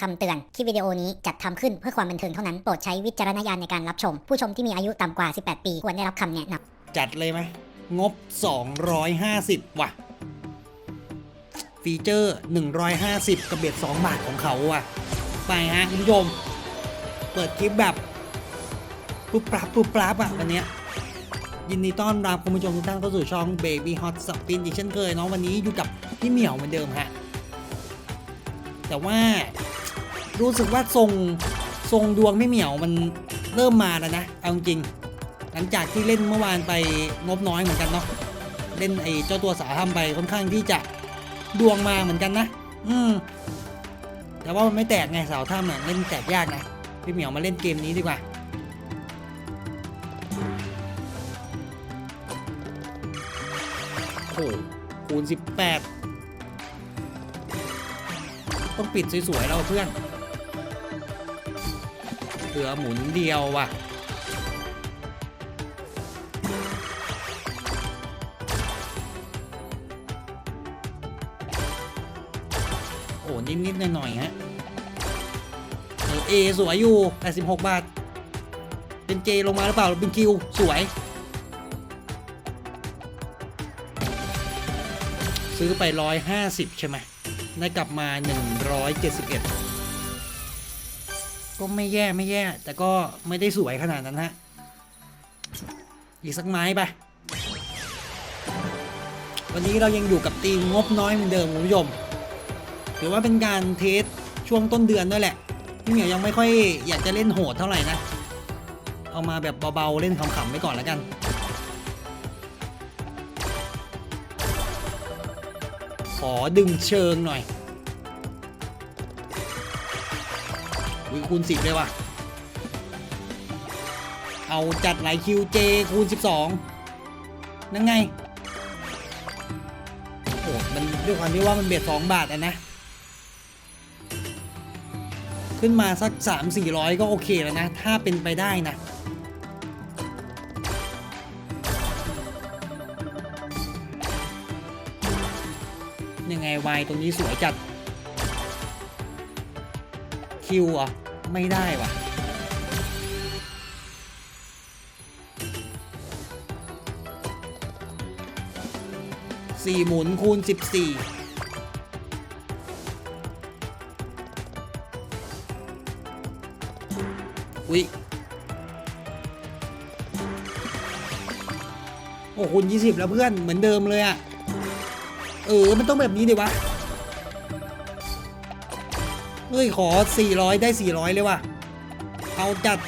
คำเตือน คลิปวิดีโอนี้จัดทำขึ้นเพื่อความบันเทิงเท่านั้น โปรดใช้วิจารณญาณในการรับชม ผู้ชมที่มีอายุต่ำกว่า 18 ปี ควรได้รับคำแนะนำจัดเลยไหมงบ 250 ว่ะ ฟีเจอร์ 150 กับเบ็ด2บาทของเขาว่ะ ไปฮะคุณผู้ชม เปิดคลิปแบบปุ๊บปรับปุ๊บปรับอะวันนี้ยยินดีต้อนรับคุณผู้ชมทุกท่านเข้าสู่ช่อง Baby Hot Spin อีกเช่นเคยเนาะวันนี้อยู่กับพี่เหมียวเหมือนเดิมฮะแต่ว่า รู้สึกว่าทรงทรงดวงพี่เหมียวมันเริ่มมาแล้วนะเอาจริง หลังจากที่เล่นเมื่อวานไปงบน้อยเหมือนกันเนาะเล่นไอ้เจ้าตัวสาทำไปค่อนข้างที่จะดวงมาเหมือนกันนะ อืม แต่ว่ามันไม่แตกไงสาวถ้ำอะเล่นแตกยากนะพี่เหมียวมาเล่นเกมนี้ดีกว่าโอ้โหคูณ18 ต้องปิดสวยๆแล้วเพื่อน เหลือหมุนเดียวว่ะโอ้นิดๆหน่อยๆฮะเออเอสวยอยู่ 86 บาท เป็นเจลงมาหรือเปล่าเป็นคิวสวย ซื้อไป 150 ใช่ไหมได้กลับมา 171 ก็ไม่แย่ไม่แย่ แต่ก็ไม่ได้สวยขนาดนั้นฮะอีกสักไม้ไปวันนี้เรายังอยู่กับตีมงบน้อยเหมือนเดิมคุณผู้ชมถือว่าเป็นการเทสช่วงต้นเดือนด้วยแหละพี่เหมียวยังไม่ค่อยอยากจะเล่นโหดเท่าไหร่นะ เอามาแบบเบาๆเล่นขำๆไว้ก่อนแล้วกัน ขอดึงเชิงหน่อย วิคูณสิบเลยว่ะ เอาจัดหลายคิวเจคูณ 12 นั่นไง โอ้มันด้วยความที่ว่ามันเบียด2บาทอะนะ ขึ้นมาสัก 3 400 ก็โอเคแล้วนะ ถ้าเป็นไปได้นะยังไงวายตรงนี้สวยจัด คิวอะไม่ได้ว่ะสี่หมุนคูณสิบสี่อุ๊ยโอ้คูณยี่สิบแล้วเพื่อนเหมือนเดิมเลยอะเออ มันต้องแบบนี้ดิวะ เฮ้ย ขอ 400 ได้ 400 เลยว่ะ เอาจัด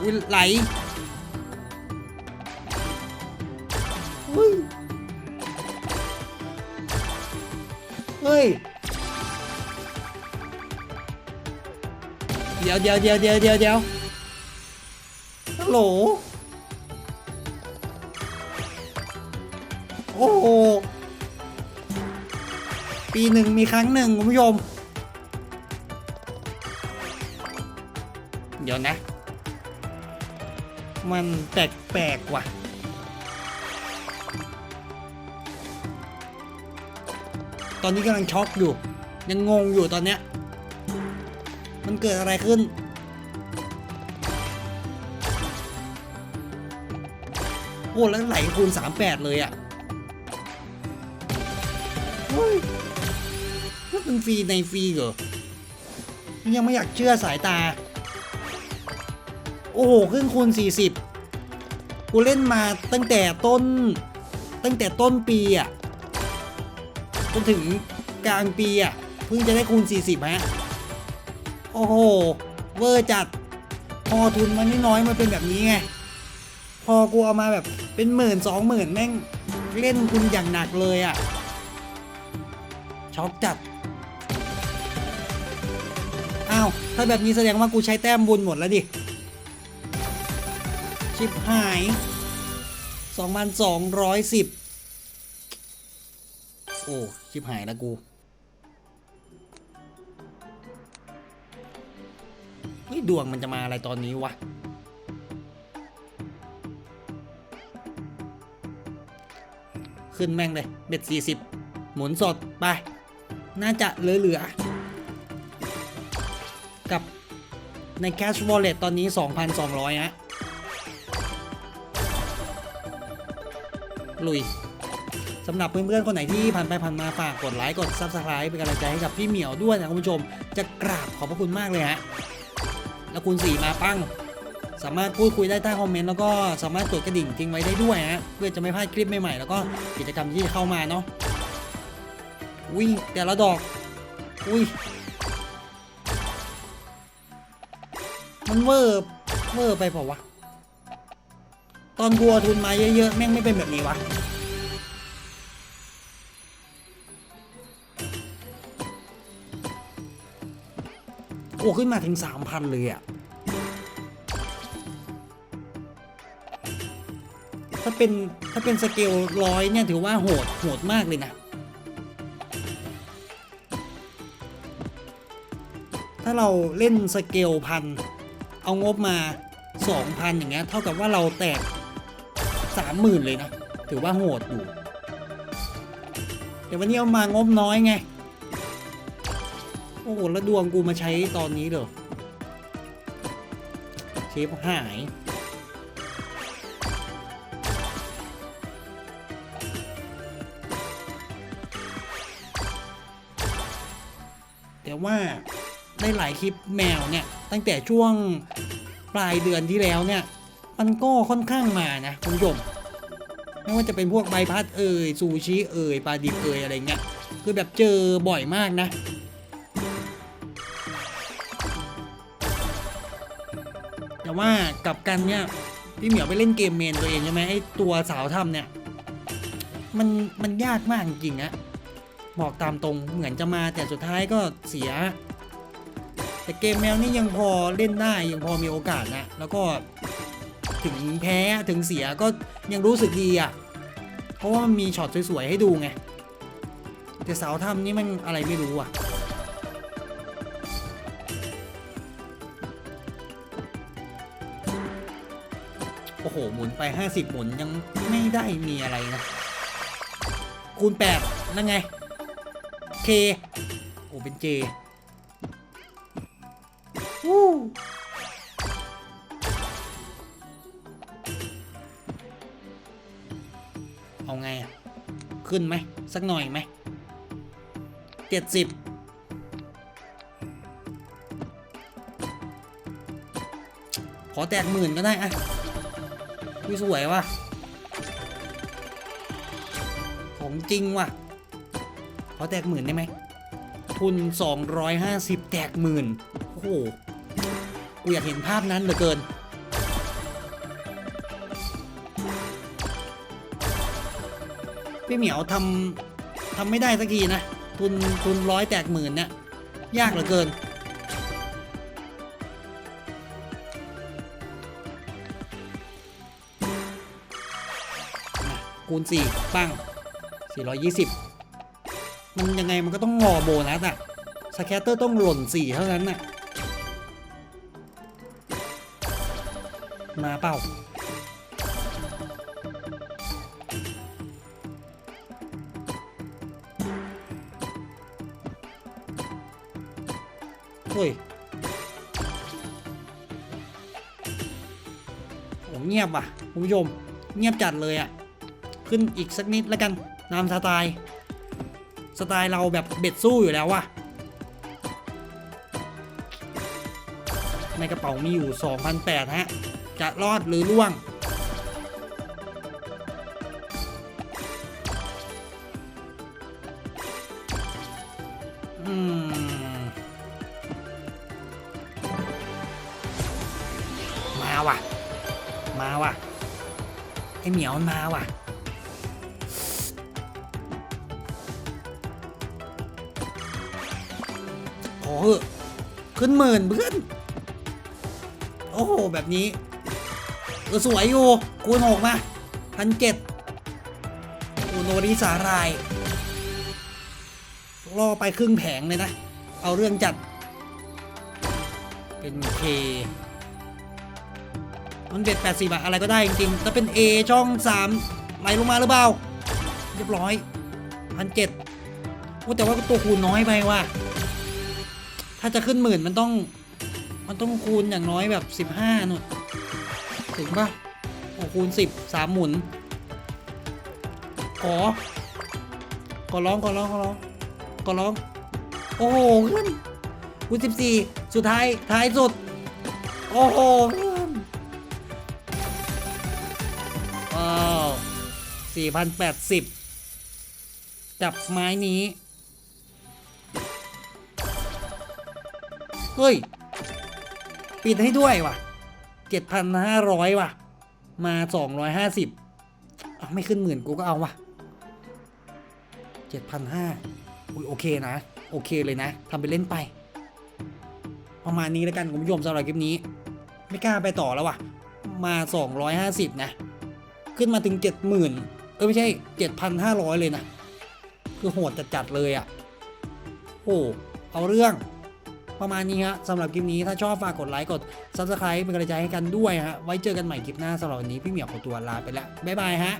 อุ้ยไหลเฮ้ยเฮ้ย เดี๋ยวเดี๋ยวเดี๋ยวเดี๋ยวเดี๋ยวเดี๋ยวฮัลโหล โอ้ ปีหนึ่งมีครั้งหนึ่งคุณผู้ชม เดี๋ยวนะ มันแปลกๆว่ะ ตอนนี้กำลังช็อกอยู่ ยังงงอยู่ตอนเนี้ย มันเกิดอะไรขึ้นโอ้แล้วไหลคูณ 38 เลยอะ่ะเฮ้ยนี่ มันฟรีในฟรีเหรอยังไม่อยากเชื่อสายตา โอ้โหขึ้นคูณ40 กูเล่นมาตั้งแต่ต้น ตั้งแต่ต้นปีอะจนถึงกลางปีอะเพิ่งจะได้คูณ 40ฮะโอ้โห เวอร์จัด พอทุนมันน้อยมันเป็นแบบนี้ไง พอกูเอามาแบบเป็นหมื่นสองหมื่นแม่งเล่นคุณอย่างหนักเลยอะช็อกจัดาวถ้าแบบนี้แสดงว่ากูใช้แต้มบุญหมดแล้วดิ ชิบหาย 2,210 โอ้ ชิบหายแล้วกู เฮ้ย ดวงมันจะมาอะไรตอนนี้วะขึ้นแม่งเลยเบ็ด40 หมุนสด ไป น่าจะเหลือๆ ใน Cash Wallet ตอนนี้ 2,200ฮะลุยสำหรับเพื่อนๆ คนไหนที่ผ่านไปผ่านมาฝากกดไลค์กด Subscribe เป็นกำลังใจให้กับพี่เหมียวด้วยนะคุณผู้ชม จะกราบขอบพระคุณมากเลยฮะ แล้วคุณสี่มาปั้ง สามารถพูดคุยได้ใต้คอมเมนต์แล้วก็สามารถกดกระดิ่งทิ้งไว้ได้ด้วยฮะ เพื่อจะไม่พลาดคลิปใหม่ๆ แล้วก็กิจกรรมที่เข้ามาเนาะ อุ้ยแต่ละดอก อุ้ย มันเวอร์เวอร์ไปเปล่าวะ ตอนบัวทุนมาเยอะๆ แม่งไม่เป็นแบบนี้วะ โอ้ ขึ้นมาถึงสามพันเลยอะถ้าเป็น ถ้าเป็นสเกลร้อยเนี่ย ถือว่าโหด โหดมากเลยนะถ้าเราเล่นสเกลพัน เอางบมาสองพันอย่างเงี้ย เท่ากับว่าเราแตกสามหมื่นเลยนะ ถือว่าโหดอยู่แต่วันนี้เอามางบน้อยไง โอ้โห แล้วดวงกูมาใช้ตอนนี้เหรอเชฟหายแต่ว่า ได้หลายคลิปแมวเนี่ย ตั้งแต่ช่วงปลายเดือนที่แล้วเนี่ย มันก็ค่อนข้างมานะคุณผู้ชมไม่ว่าจะเป็นพวกใบพัดเอ่ยซูชิเอ่ยปลาดิบเอ่ยอะไรเงี้ยคือแบบเจอบ่อยมากนะแต่ว่ากับกันเนี่ยพี่เหมียวไปเล่นเกมเมนตัวเองใช่ไหมไอ้ตัวสาวทำเนี่ย มันมันยากมากจริงๆอะบอกตามตรงเหมือนจะมาแต่สุดท้ายก็เสีย แต่เกมแมวนี่ยังพอเล่นได้ยังพอมีโอกาสนะแล้วก็ถึงแพ้ถึงเสียก็ยังรู้สึกดีอะเพราะว่ามันมีช็อตสวยๆให้ดูไง แต่สาวทำนี่มันอะไรไม่รู้อะโอ้โห หมุนไป 50 หมุนยังไม่ได้มีอะไรนะ คูณ 8 นั่นไง K โอ้เป็น J เอาไงอะ ขึ้นไหมสักหน่อยไหมเจ็ดสิบขอแตกหมื่นก็ได้อะวิสวยว่ะ ของจริงว่ะ ขอแตกหมื่นได้ไหม ทุน 250 แตกหมื่น โอ้โห กูอยากเห็นภาพนั้นเหลือเกิน พี่เหมียวทำทำไม่ได้สักทีนะ ทุนทุนร้อยแตกหมื่นเนี่ยยากเหลือเกิน คูณ4ปั้ง420 มันยังไงมันก็ต้องงอโบนัสอะสแคตเตอร์ต้องหล่น 4 เท่านั้นน่ะ มาเปล่า เฮ้ยโอ้เงียบว่ะคุณผู้ชม เงียบจัดเลยอะ ขึ้นอีกสักนิดแล้วกันตามสไตล์ สไตล์เราแบบเบ็ดสู้อยู่แล้วว่ะ ในกระเป๋ามีอยู่ 2,800ฮะ จะรอดหรือล่วง เหมียวมาว่ะขอเหขึ้นหมื่นเพื่อน โอ้โห แบบนี้เออสวยอยู่ คูณหกมาพันเจ็ดอูโนริสารายล่อไปครึ่งแผงเลยนะ เอาเรื่องจัด เป็นเค มันเบ็ดแปดสิบอะอะไรก็ได้จริงๆแล้วเป็น A ช่องสามไหลลงมาหรือเปล่า เรียบร้อยพันเจ็ดโอ้แต่ว่าตัวคูณน้อยไปว่ะถ้าจะขึ้นหมื่นมันต้อง มันต้องคูณอย่างน้อยแบบสิบห้าหนุนถึงปะโอ้คูณสิบสามหมุน ขอ ขอร้องขอร้องขอร้องขอร้อง โอ้โหขึ้นคูณสิบสี่สุดท้ายท้ายสุด โอ้โห 4,080 กับไม้นี้ เฮ้ย ปิดให้ด้วยว่ะ 7,500 ว่ะ มา 250เอาไม่ขึ้นหมื่นกูก็เอาว่ะ 7,500อุ้ยโอเคนะ โอเคเลยนะทำไปเล่นไป ประมาณนี้แล้วกันคุณผู้ชมสำหรับคลิปนี้ ไม่กล้าไปต่อแล้วว่ะ มา 250 นะขึ้นมาถึง 70,000 อไม่ใช่7,500เลยนะ คือโหดจัดๆเลยอะ่ะโอ้เอาเรื่องประมาณนี้ฮะสำหรับคลิปนี้ถ้าชอบฝากกดไลค์กด Subscribe เป็นกำลังใจให้กันด้วยฮะไว้เจอกันใหม่คลิปหน้าสำหรับวันนี้พี่เหมียวขอตัวลาไปแล้วบ๊ายบายฮะ